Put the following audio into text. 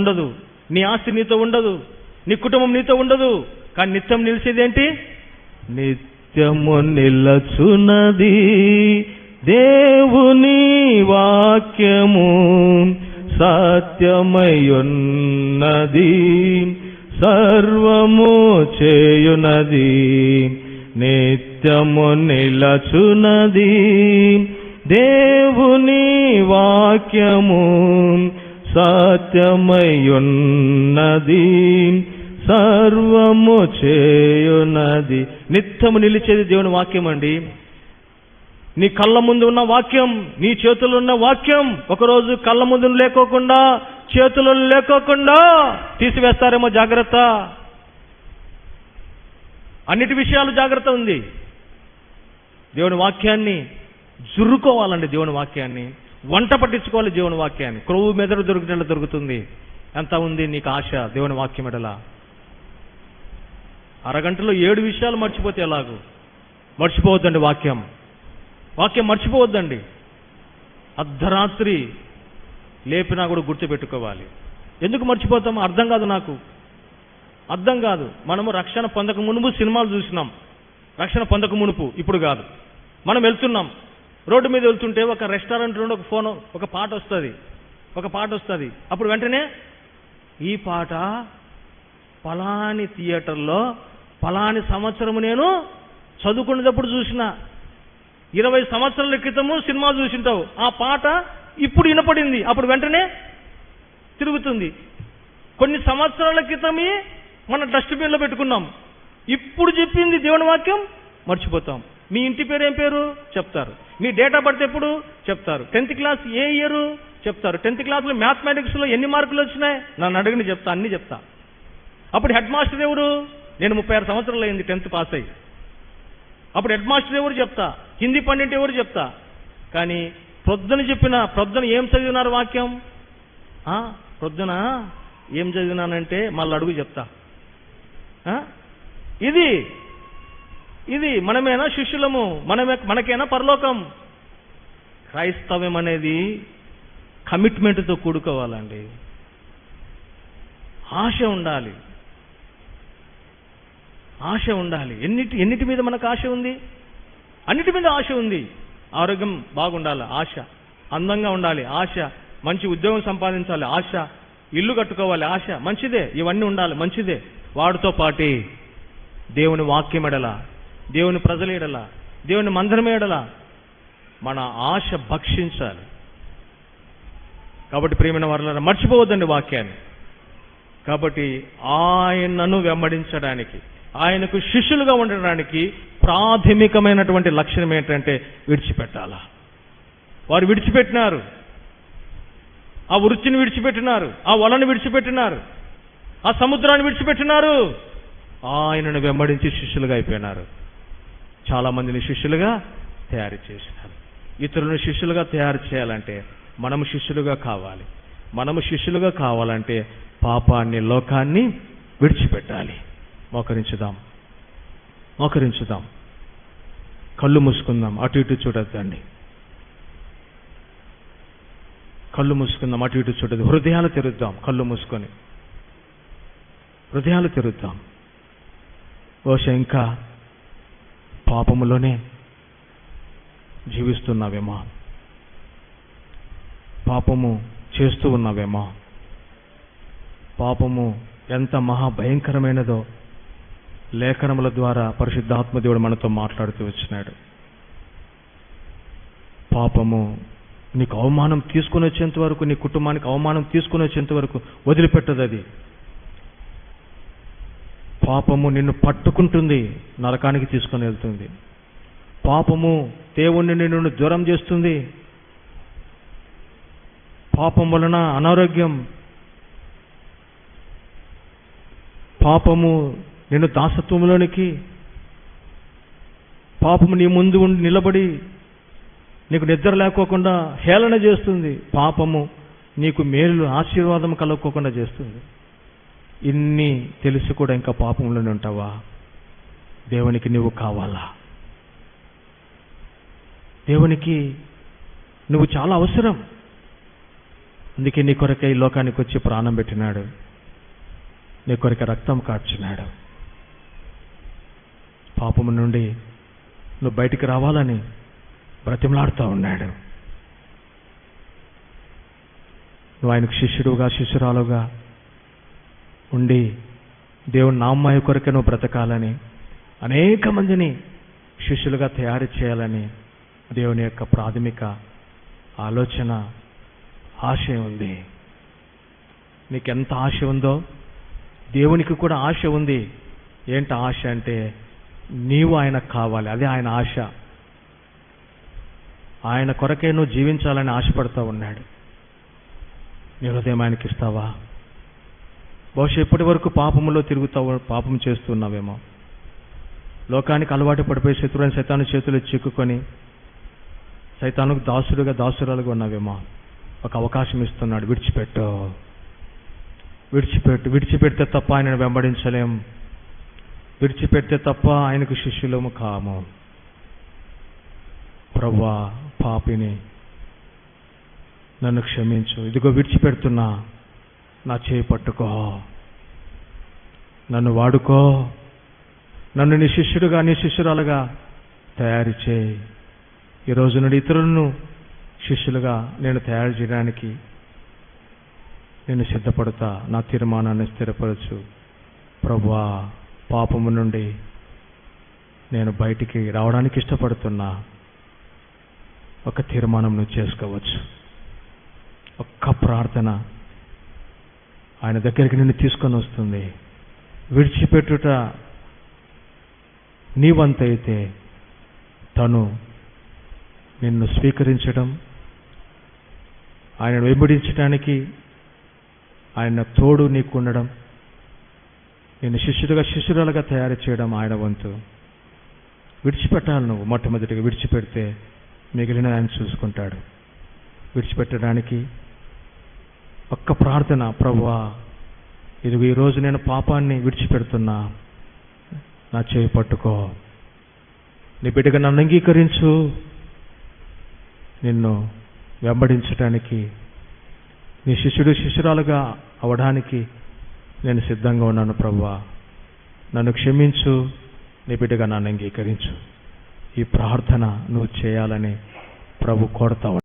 ఉండదు. నీ ఆస్తి నీతో ఉండదు. నీ కుటుంబం నీతో ఉండదు. కానీ నిత్యం నిలిచేదేంటి నిత్యము నిలచున్నది. దేవుని వాక్యము సత్యమయున్నది సర్వము చేయునది నిత్యము నిలచునది దేవుని వాక్యము సత్యమయున్నది సర్వము చేయునది నిత్యము నిలిచేది దేవుని వాక్యం అండి. నీ కళ్ళ ముందు ఉన్న వాక్యం నీ చేతులు ఉన్న వాక్యం ఒకరోజు కళ్ళ ముందు లేకోకుండా చేతులు లేకోకుండా తీసివేస్తారేమో జాగ్రత్త. అన్నిటి విషయాలు జాగ్రత్త ఉంది. దేవుని వాక్యాన్ని జుర్రుకోవాలండి దేవుని వాక్యాన్ని. వంట పట్టించుకోవాలి దేవుని వాక్యాన్ని క్రొవ్వు మెదడు దొరికినట్లు దొరుకుతుంది. ఎంత ఉంది నీకు ఆశ దేవుని వాక్యం ఎడలా? అరగంటలో ఏడు విషయాలు మర్చిపోతే ఎలాగూ? మర్చిపోవద్దండి వాక్యం. వాక్యం మర్చిపోవద్దండి. అర్ధరాత్రి లేపినా కూడా గుర్తుపెట్టుకోవాలి. ఎందుకు మర్చిపోతాం? అర్థం కాదు నాకు. అర్థం కాదు. మనము రక్షణ పొందక మునుపు సినిమాలు చూసినాం. రక్షణ పొందక మునుపు. ఇప్పుడు కాదు. మనం వెళ్తున్నాం. రోడ్డు మీద వెళ్తుంటే ఒక రెస్టారెంట్ నుండి ఒక ఫోన్ ఒక పాట వస్తుంది. ఒక పాట వస్తుంది. అప్పుడు వెంటనే ఈ పాట పలాని థియేటర్లో పలాని సంవత్సరము నేను చదువుకునేటప్పుడు చూసిన. ఇరవై సంవత్సరాల క్రితము సినిమా చూసింటావు. ఆ పాట ఇప్పుడు వినపడింది. అప్పుడు వెంటనే తిరుగుతుంది. కొన్ని సంవత్సరాల క్రితమే మన డస్ట్బిన్లో పెట్టుకున్నాం. ఇప్పుడు చెప్పింది దేవుని వాక్యం మర్చిపోతాం. మీ ఇంటి పేరు ఏం పేరు? చెప్తారు. మీ డేట్ ఆఫ్ బర్త్ ఎప్పుడు? చెప్తారు. టెన్త్ క్లాస్ ఏ ఇయర్ చెప్తారు. టెన్త్ క్లాస్లో మ్యాథమెటిక్స్లో ఎన్ని మార్కులు వచ్చినాయి? నన్ను అడగని చెప్తా. అన్ని చెప్తా. అప్పుడు హెడ్ మాస్టర్ ఎవరు? నేను ముప్పై ఆరు సంవత్సరాలు అయింది టెన్త్ పాస్ అయ్యి. అప్పుడు హెడ్ మాస్టర్ ఎవరు చెప్తా? హిందీ పండిట్ ఎవరు చెప్తా? కానీ ప్రొద్దున చెప్పిన ప్రొద్దున ఏం చదివినారు వాక్యం? ప్రొద్దున ఏం చదివినానంటే మళ్ళీ అడుగు చెప్తా. ఇది ఇది మనమేనా శిష్యులము? మనమే మనకేనా పరలోకం? క్రైస్తవ్యం అనేది కమిట్మెంట్తో కూడుకోవాలండి. ఆశ ఉండాలి. ఆశ ఉండాలి. ఎన్నిటి ఎన్నిటి మీద మనకు ఆశ ఉంది? అన్నిటి మీద ఆశ ఉంది. ఆరోగ్యం బాగుండాలి ఆశ. అందంగా ఉండాలి ఆశ. మంచి ఉద్యోగం సంపాదించాలి ఆశ. ఇల్లు కట్టుకోవాలి ఆశ. మంచిదే. ఇవన్నీ ఉండాలి మంచిదే. వాడితో పాటి దేవుని వాక్యమెడల దేవుని ప్రజల ఎడల దేవుని మందిరం ఎడల మన ఆశ భక్షించాలి. కాబట్టి ప్రేమైన వారులారా మర్చిపోవద్దండి వాక్యాన్ని. కాబట్టి ఆయనను వెంబడించడానికి ఆయనకు శిష్యులుగా ఉండడానికి ప్రాథమికమైనటువంటి లక్షణం ఏంటంటే విడిచిపెట్టాల? వారు విడిచిపెట్టినారు. ఆ వృత్తిని విడిచిపెట్టినారు. ఆ వలను విడిచిపెట్టినారు. ఆ సముద్రాన్ని విడిచిపెట్టినారు. ఆయనను వెంబడించి శిష్యులుగా అయిపోయినారు. చాలా మందిని శిష్యులుగా తయారు చేసినారు ఇతరులను శిష్యులుగా తయారు చేయాలంటే మనము శిష్యులుగా కావాలి. మనము శిష్యులుగా కావాలంటే పాపాన్ని లోకాన్ని విడిచిపెట్టాలి. మోకరించుదాం. మోకరించుదాం. కళ్ళు మూసుకుందాం. అటు ఇటు చూడొద్దండి. కళ్ళు మూసుకుందాం. అటు ఇటు చూడదు హృదయాలు తెరుద్దాం కళ్ళు మూసుకొని. హృదయాలు తెరుద్దాం. బహుశా ఇంకా పాపములోనే జీవిస్తున్నావేమో? పాపము చేస్తూ ఉన్నావేమో? పాపము ఎంత మహా భయంకరమైనదో లేఖనముల ద్వారా పరిశుద్ధాత్మదేవుడు మనతో మాట్లాడుతూ వచ్చినాడు. పాపము నీకు అవమానం తీసుకుని వచ్చేంత వరకు నీ కుటుంబానికి అవమానం తీసుకుని వచ్చేంత వరకు వదిలిపెట్టదు అది. పాపము నిన్ను పట్టుకుంటుంది నరకానికి తీసుకొని వెళ్తుంది. పాపము దేవుణ్ణి నిన్ను జ్వరం చేస్తుంది. పాపం వలన అనారోగ్యం. పాపము నిన్ను దాసత్వంలోనికి పాపము నీ ముందు ఉండి నిలబడి నీకు నిద్ర లేకోకుండా హేళన చేస్తుంది. పాపము నీకు మేలు ఆశీర్వాదం కలగకోకుండా చేస్తుంది. ఇన్ని తెలుసు కూడా ఇంకా పాపంలోనే ఉంటావా? దేవునికి నువ్వు కావాలా? దేవునికి నువ్వు చాలా అవసరం. అందుకే నీ కొరకే ఈ లోకానికి వచ్చి ప్రాణం పెట్టినాడు. నీ కొరకే రక్తం కార్చున్నాడు పాపము నుండి నువ్వు బయటికి రావాలని బ్రతిమలాడుతూ ఉన్నాడు. నువ్వు ఆయనకు శిష్యుడుగా శిష్యురాలుగా ఉండి దేవుని నామ్మాయ కొరకే నువ్వు బ్రతకాలని అనేక మందిని శిష్యులుగా తయారు చేయాలని దేవుని యొక్క ప్రాథమిక ఆలోచన ఆశయం ఉంది. నీకెంత ఆశ ఉందో దేవునికి కూడా ఆశ ఉంది. ఏంటి ఆశ అంటే నీవు ఆయనకు కావాలి. అదే ఆయన ఆశ. ఆయన కొరకే నువ్వు జీవించాలని ఆశపడుతూ ఉన్నాడు. నీ హృదయం ఆయనకి ఇస్తావా బహుశా ఇప్పటి వరకు పాపములో తిరుగుతావు పాపం చేస్తున్నావేమో. లోకానికి అలవాటు పడిపోయి శత్రువుని సైతాను చేతులు చిక్కుకొని సైతానుకు దాసుడుగా దాసురాలుగా ఉన్నావేమో. ఒక అవకాశం ఇస్తున్నాడు. విడిచిపెట్టు. విడిచిపెట్టు. విడిచిపెడితే తప్ప ఆయనను వెంబడించలేం. విడిచిపెడితే తప్ప ఆయనకు శిష్యులము కాము. ప్రవ్వా పాపిని నన్ను క్షమించు. ఇదిగో విడిచిపెడుతున్నా. నా చేయి పట్టుకో. నన్ను వాడుకో. నన్ను నీ శిష్యుడుగా నీ శిష్యురాలుగా తయారు చేయి. ఈ రోజు నుండి ఇతరులను శిష్యులుగా నేను తయారు చేయడానికి నేను సిద్ధపడతా. నా తీర్మానాన్ని స్థిరపరచు. ప్రభువా పాపము నుండి నేను బయటికి రావడానికి ఇష్టపడుతున్నా. ఒక తీర్మానం నువ్వు చేసుకోవచ్చు. ఒక్క ప్రార్థన ఆయన దగ్గరికి నిన్ను తీసుకొని వస్తుంది. విడిచిపెట్టుట నీ వంతైతే తను నిన్ను స్వీకరించడం ఆయన వెంబడించడానికి ఆయన తోడు నీకు ఉండడం నేను శిష్యుడిగా శిష్యురాలుగా తయారు చేయడం ఆయన వంతు. విడిచిపెట్టాలి నువ్వు మొట్టమొదటిగా విడిచిపెడితే మిగిలిన ఆయన చూసుకుంటాడు. విడిచిపెట్టడానికి ఒక్క ప్రార్థన ప్రభువా ఇదిగో ఈరోజు నేను పాపాన్ని విడిచిపెడుతున్నా. నా చేయి పట్టుకో. నీ బిడ్డగా నన్ను అంగీకరించు. నిన్ను వెంబడించడానికి నీ శిష్యుడు శిష్యురాలుగా అవడానికి నేను సిద్ధంగా ఉన్నాను ప్రభువా నన్ను క్షమించు. నీ బిడ్డగా నన్ను అంగీకరించు. ఈ ప్రార్థన నువ్వు చేయాలని ప్రభు కోరుతావు